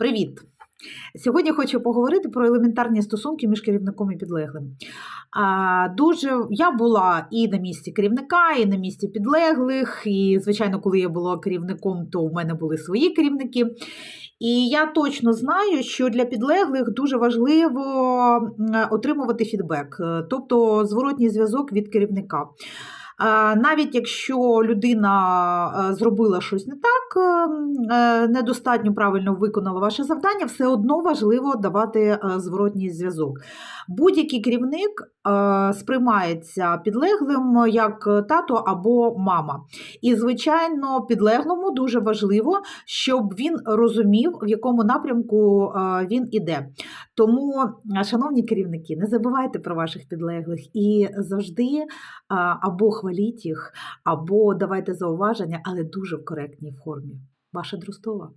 Привіт! Сьогодні хочу поговорити про елементарні стосунки між керівником і підлеглим. А, дуже я була і на місці керівника, і на місці підлеглих. І, звичайно, коли я була керівником, то в мене були свої керівники. І я точно знаю, що для підлеглих дуже важливо отримувати фідбек, е, тобто зворотній зв'язок від керівника. Навіть якщо людина е, зробила щось не так, недостатньо правильно виконала ваше завдання, все одно важливо давати е, зворотній зв'язок. Будь-який керівник е, сприймається підлеглим як тато або мама. І, звичайно, підлеглому дуже важливо, щоб він розумів, в якому напрямку е, він іде. Тому, шановні керівники, не забувайте про ваших підлеглих і завжди або хваліть їх, або давайте зауваження, але дуже в коректній формі. Ваша Друстова.